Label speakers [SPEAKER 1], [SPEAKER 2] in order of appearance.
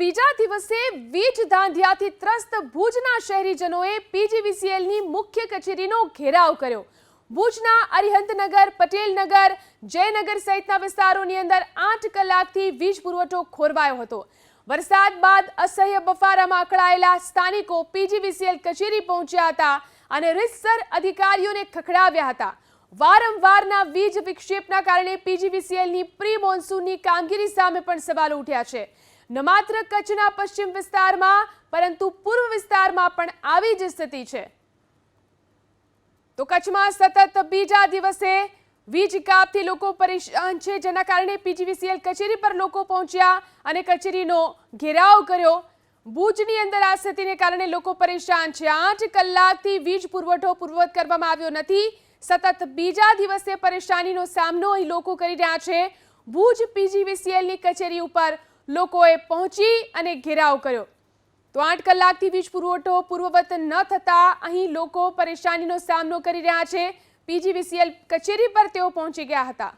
[SPEAKER 1] બીજા દિવસે વીજ ધાંધિયાથી ત્રસ્ત ભુજના શહેરીજનોએ પીજીવીસીએલની મુખ્ય કચેરીનો ઘેરાવ કર્યો. ભુજના અરિહંતનગર, પટેલનગર, જયનગર સહિતના વિસ્તારોની અંદર આઠ કલાકથી વીજ પુરવઠો ખોરવાયો હતો. વરસાદ બાદ અસહ્ય બફારામાં અકળાયેલા સ્થાનિકો પીજીવીસીએલ કચેરી પહોંચ્યા હતા અને રીતસર અધિકારીઓને ખખડાવ્યા હતા. વારંવારના વીજ વિક્ષેપના કારણે પીજીવીસીએલની પ્રી મોન્સૂનની કામગીરી સામે પણ સવાલો ઉઠ્યા છે. ન માત્ર કચ્છના પશ્ચિમ વિસ્તારમાં, પરંતુ પૂર્વ વિસ્તારમાં પણ આવી જ સ્થિતિ છે. તો કચ્છમાં સતત બીજા દિવસે વીજ કાપથી લોકો પરેશાન છે. જેના કારણે પીજીવીસીએલ કચેરી પર લોકો પહોંચ્યા અને કચેરીનો ઘેરાવ કર્યો. ભુજની અંદર આ સ્થિતિને કારણે લોકો પરેશાન છે. આઠ કલાકથી વીજ પુરવઠો પૂર્વવત કરવામાં આવ્યો નથી. સતત બીજા દિવસે પરેશાનીનો સામનો અહીં લોકો કરી રહ્યા છે. ભુજ પીજીવીસીએલની કચેરી ઉપર લોકોએ પહોંચી અને ઘેરાવ કર્યો. તો આઠ કલાકથી વીજ પુરવઠો પૂર્વવત ન થતા અહીં લોકો પરેશાનીનો સામનો કરી રહ્યા છે. પીજીવીસીએલ કચેરી પર તેઓ પહોંચી ગયા હતા.